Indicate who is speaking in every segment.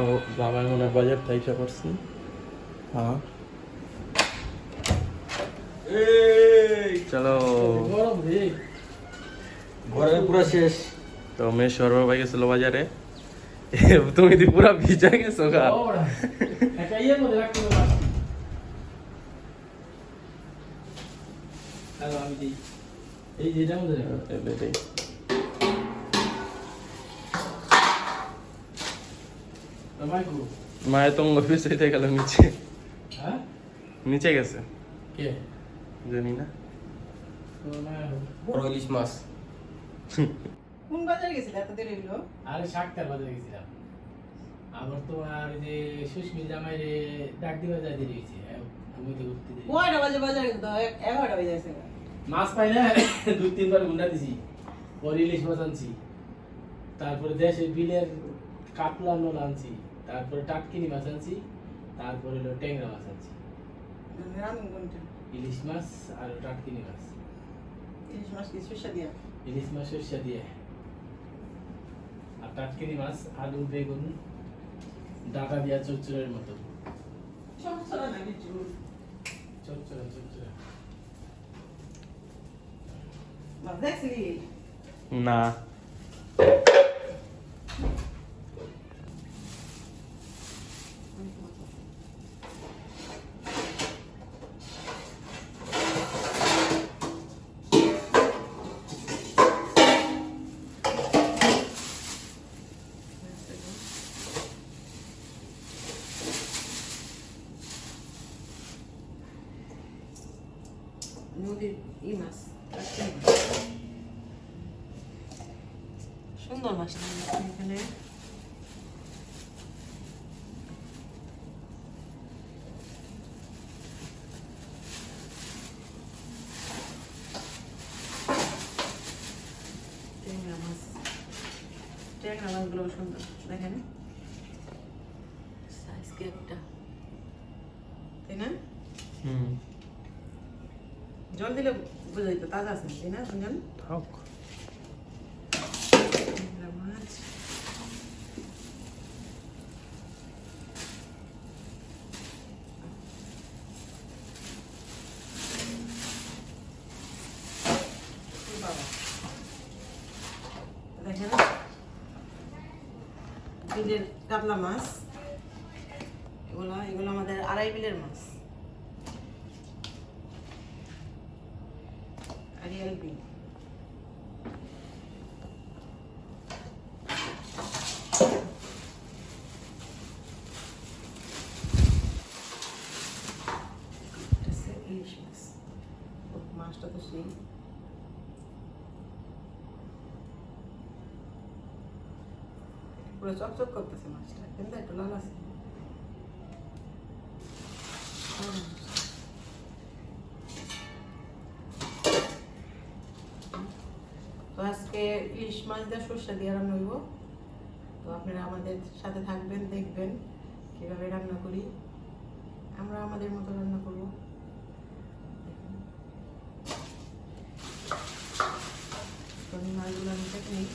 Speaker 1: ও বাবা মনে বাজার তাইসা করছি। হ্যাঁ। চলো।
Speaker 2: গরম
Speaker 3: পুরো শেষ।
Speaker 1: তো মেয়ে সরবার ভাই গেছিল বাজারে। তুমি দি পুরা ভিজা গেছো গা।
Speaker 2: এই যে এটার মধ্যে রাখো। আমার গো
Speaker 1: মায়ের তো অফিস হইতে গেল নিচে।
Speaker 2: হ্যাঁ?
Speaker 1: নিচে গেছে।
Speaker 2: কে?
Speaker 1: জানি না।
Speaker 3: বড় ইলিশ মাছ।
Speaker 4: কোন বাজারে গেছিল? এত দেরি হইল।
Speaker 2: আরে শাকতার বাজারে গেছিলাম। আবার তোমার ওই যে সুস্মিত জামাই রে ডাক দিবা যায় দেরি হয়েছে ঘুমিতে উঠতে দেরি।
Speaker 4: কয়টা বাজে বাজারে গেছিল তো? এক- এগারোটা বাজে গেছে
Speaker 2: মাছ পাই না দুই তিনবার গুন্ডা দিছি। পরে ইলিশ মাছ আনছি। তারপরে দেশে বিলের কাতলা নল আনছি। তারপরে টাটকিনি মাছ আনছি, তারপরে হলো ট্যাংরা মাছ আনছি। ইলিশ মাছ আর টাটকিনি মাছ।
Speaker 4: ইলিশ মাছ কি সরষা দিয়া।
Speaker 2: ইলিশ মাছ সরষা দিয়ে আর টাটকিনি মাছ, আলু, বেগুন, ডাটা দিয়া চচ্চড়ের মতো।
Speaker 4: না। ট্যাংরা মাছগুলো সুন্দর। দেখেন। সাইজ কি একটা? তাই না?
Speaker 1: হুম।
Speaker 4: জল দিলে বোঝা তাজা আছে তাই না শুনছেন
Speaker 1: থাক
Speaker 4: মাছ বাবা দেখেন বিলের কাতলা মাছ। এগুলো এগুলো আমাদের আড়াই বিলের মাছ। আড়িয়াল বিল। পুরো চকচক করতেছে। কিন্তু একটু লাল তো আজকে ইলিশ মাছ দিয়ে সর্ষে দিয়ে রান্না হইব। তো আপনারা আমাদের সাথে থাকবেন, দেখবেন কীভাবে রান্না করি। আমরা আমাদের মতো রান্না করব। মাছগুলো আমি নিই।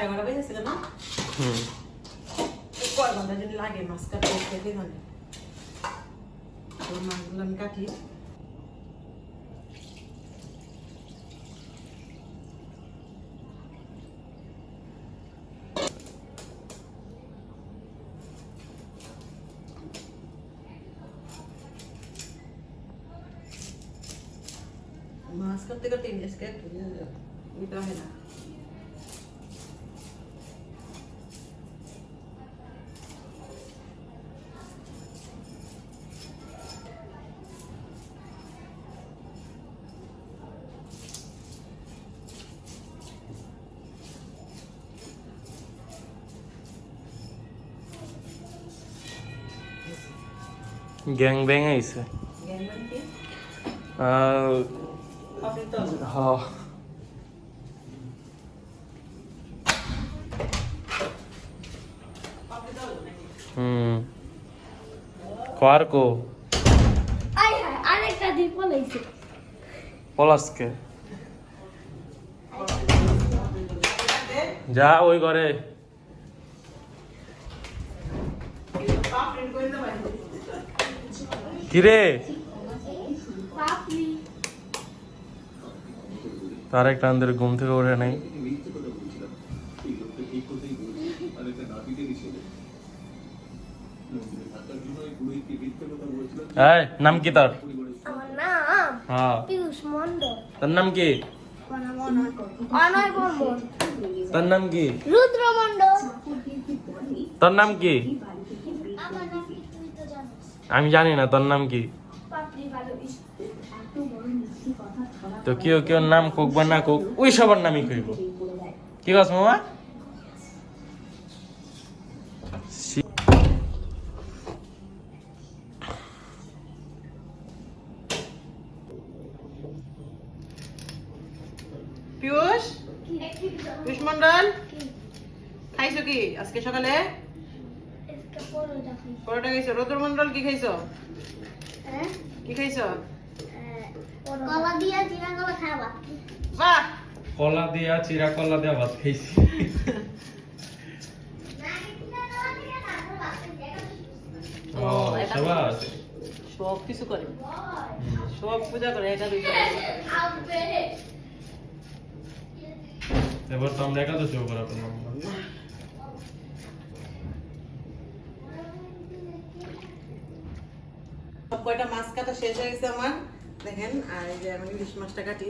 Speaker 4: সাড়ে এগারো বেজেছিল না
Speaker 1: হুম
Speaker 4: কয় ঘণ্টা যদি লাগে মাছ কাটতে খেতে জানে তো মাছগুলো আমি কাটি মাছ কাটতে কাটতে ইন্ডাসকে একটু নিতে হয় না
Speaker 1: গ্যাং ব্যাং আইছে
Speaker 4: জ্ঞান কি
Speaker 1: আহ,
Speaker 4: আপনি তো
Speaker 1: হ
Speaker 4: আপনি
Speaker 1: হুম কার কো
Speaker 5: আরেকটা দ্বীপ বলেছে
Speaker 1: পলাশকে যা ওই ঘরে কিরে? তারেক টানদের ঘুম থেকে ওঠে নাই। নাম কি তার? হ্যাঁ।
Speaker 5: পিয়ুষ
Speaker 1: নাম কি? তার নাম কি?
Speaker 5: রুদ্র মন্ডল
Speaker 1: তোর নাম কি
Speaker 5: আমার নাম কি তুই তো জানিস
Speaker 1: আমি জানি না, তোর নাম কি? তো কেউ কেউ নাম কোক বা না কোক, ওই সবার নামই কইব। কি কাজ মামা সি-
Speaker 4: পিয়ুষ পিয়ুষ মন্ডল খাইছো কি আজকে সকালে
Speaker 5: একটা পরোটা খাই
Speaker 4: খাইছো? রুদ্র মন্ডল কি খাইছো?
Speaker 5: হ্যাঁ?
Speaker 4: কি খাইছো?
Speaker 5: কলা দিয়া জিরা কলা খাওয়া
Speaker 4: বাহ!
Speaker 1: কলা দিয়া চিরা কলা দিয়া ভাত খাইছি।
Speaker 4: সব কিছু করে। সব পূজা করে এটা
Speaker 1: এবার তো আমরা একাদশী করা পেলাম
Speaker 4: সব কয়টা মাছ কাটা শেষ হয়ে গেছে আমার? দেখেন, আর এই যে আমি ইলিশ মাছটা কাটি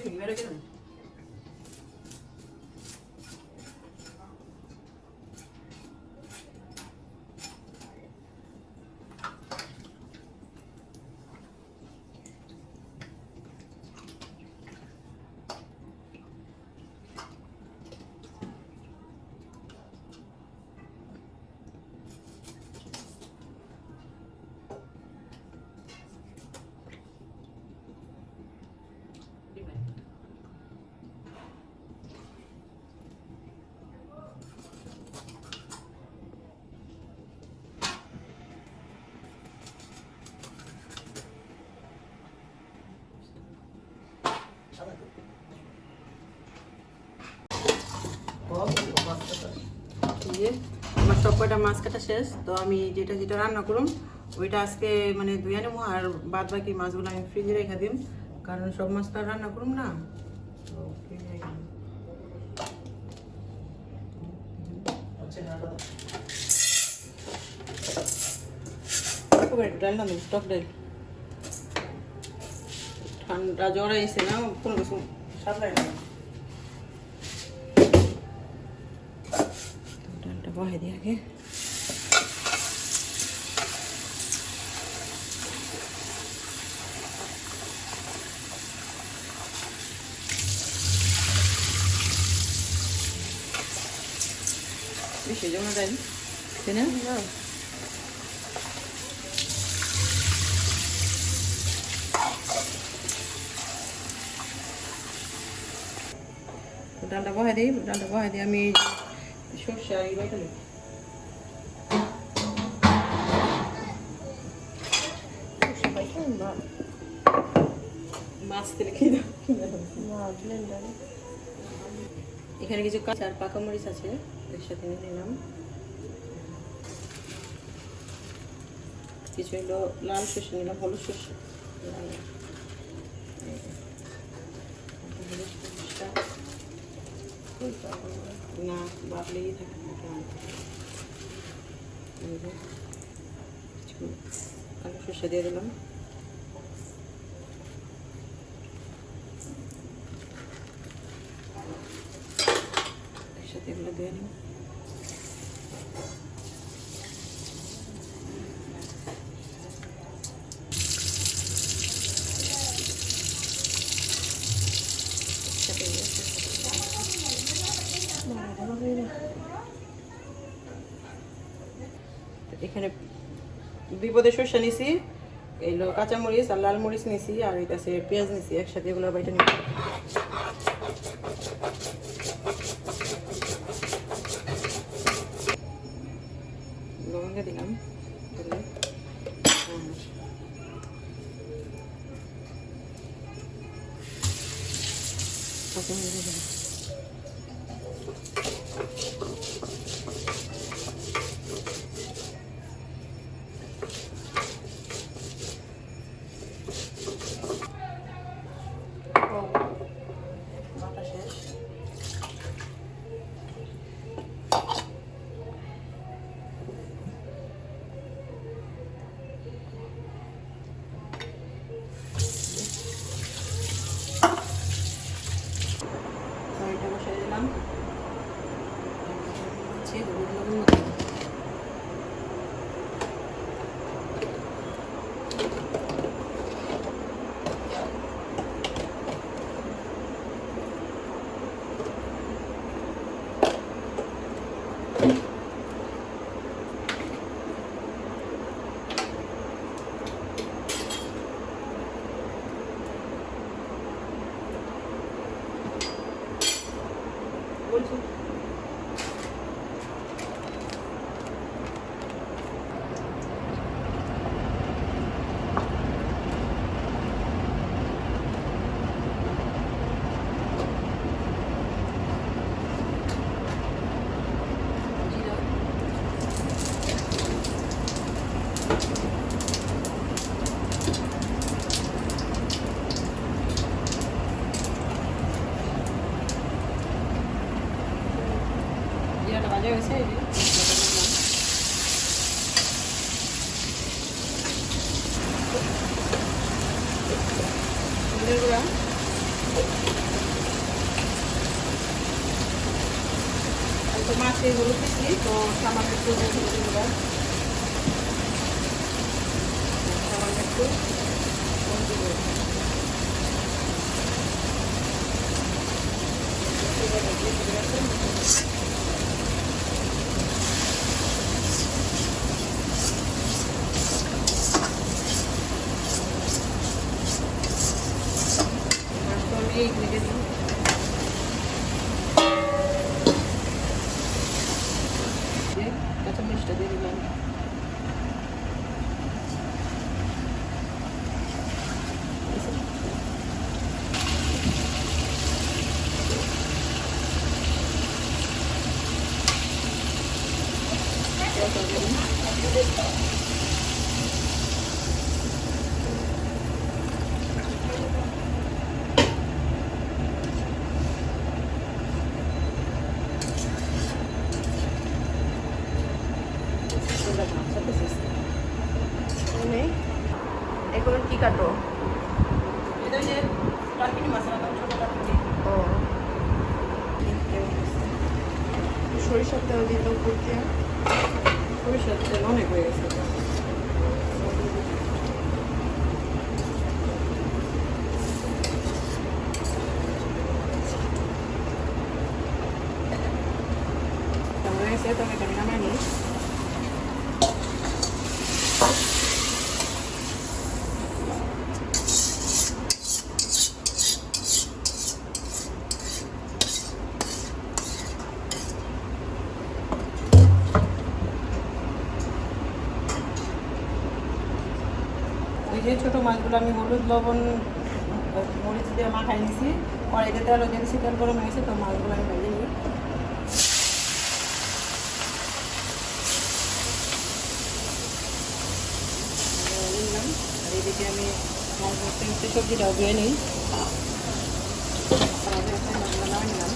Speaker 4: এই বেরো কেন? এই যে আমার সব কয়টা মাছ কাটা শেষ তো আমি যেটা যেটা রান্না করুম ওইটা আজকে মানে ধুয়ে নেব আর বাদ বাকি মাছগুলো আমি ফ্রিজে রেখে দিম কারণ সব মাছ তো আর রান্না করুম না। তো ফ্রিজে রেখে দিম। একেবারে ডাল না দিম, ডাল ঠান্ডা জ্বর আইসে না কোনো কিছু স্বাদ না। বহে দিয়ে আগে। বেশি জমা যায় তাই না? ডালটা বহাই দিই ডালটা বহাই দিয়ে আমি ইয়ে খালি মাছ তেলে খেয়ে এখানে কিছু কাঁচা আর পাকা মরিচ আছে এর সাথে নিয়ে নিলাম। কিছু হলো লাল সর্ষে নিলাম, হলুদ সর্ষে। না বাটলেই থাকে। কিছু সর্ষে দিয়ে দিলাম একসাথে এগুলো দিয়ে নিই একসাথে এগুলো এখানে বিপদে শস্য নিছি এইগুলো কাঁচামরিচ আর লাল মরিচ নিছি, আর এটা আছে পেঁয়াজ নিছি, একসাথে এগুলো বাইটা লবণ দিয়ে দিলাম। Thank you.
Speaker 5: এখন কি কাটো সরিষার তেল দিতে দিয়ে
Speaker 4: সরিষার তেল অনেক হয়ে গেছে হয়ে গেছে তবে এখানে নামাই নিই ওই যে ছোটো মাছগুলো আমি হলুদ, লবণ, মরিচ দিয়ে মাখাই নিছি। কড়াইতে তেলও দিয়ে দিয়েছি তেল গরম হয়েছে তো মাছগুলো আমি ভেজে নিই। এদিকে আমি সবজিটাও ধুয়ে নিই তারপরে হচ্ছে মাছগুলো নামিয়ে নিলাম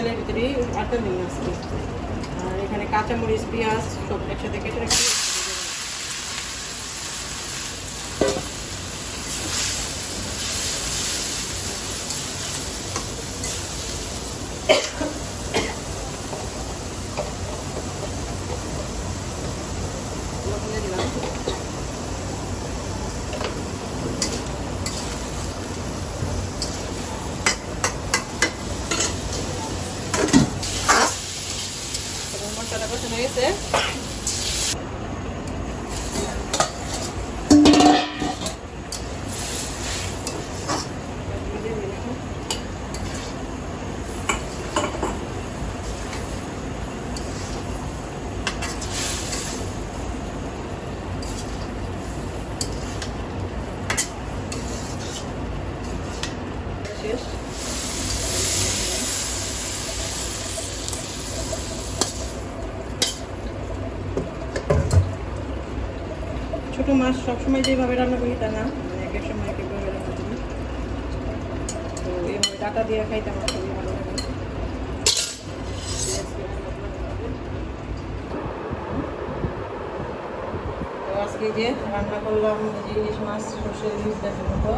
Speaker 4: আমি এই তেলের ভিতরে আটটা নিয়ে আসছি। আর এখানে কাঁচামরিচ পেঁয়াজ সব একসাথে কেটে রাখছি né? ছোট মাছ সবসময় যেভাবে রান্না করি তা না মানে এক এক সময় এক একভাবে রান্না করি তো এইভাবে ডাটা দিয়ে খাইতে আমার খুবই ভালো লাগে। তো আজকে যে রান্না করলাম ইলিশ মাছ সর্ষের ইলিশ দেখার মতো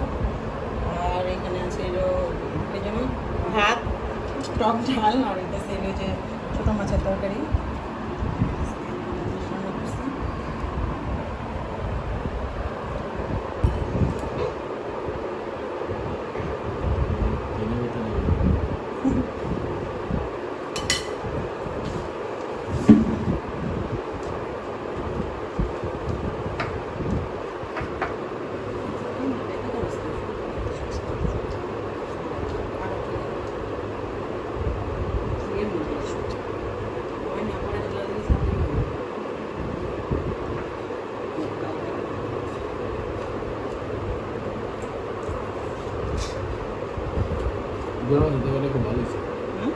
Speaker 4: আর এখানে আছে ভাত, টক ডাল, আর এটা ছিল যে ছোটো মাছের তরকারি রান্না করছি।
Speaker 2: গরম দিতে গেলে খুব ভালো হয়েছে
Speaker 4: হুম?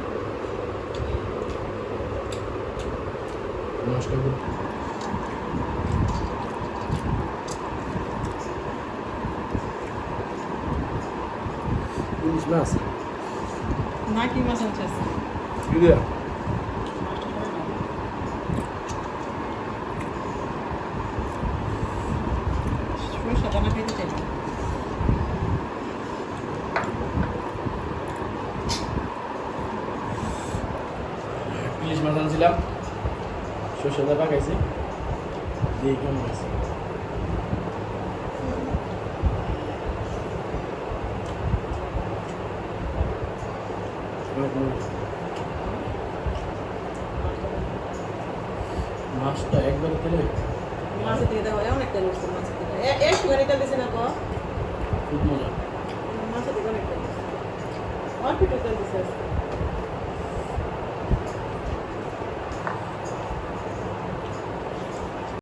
Speaker 2: নষ্ট করে ইলিশ মাছ?
Speaker 4: আছে কি মাছ আনছে আজকে?
Speaker 2: ইউরিয়া
Speaker 4: সরষে দানা খাইতে চাই না।
Speaker 2: ইলিশ মাছ আনছিলাম সর্ষে দা পাকাইছি দিয়ে কেমন হয়েছে। মাছটা একবারে তেলে
Speaker 4: মাছের দিকে দেখো অনেক তেল উঠছে মাছের দিকে এ- একটু গাড়ি তেল দিছে না তো?
Speaker 2: খুব মজা।
Speaker 4: মাছের দিকে অনেক তেল। অল্প তেল দিছে।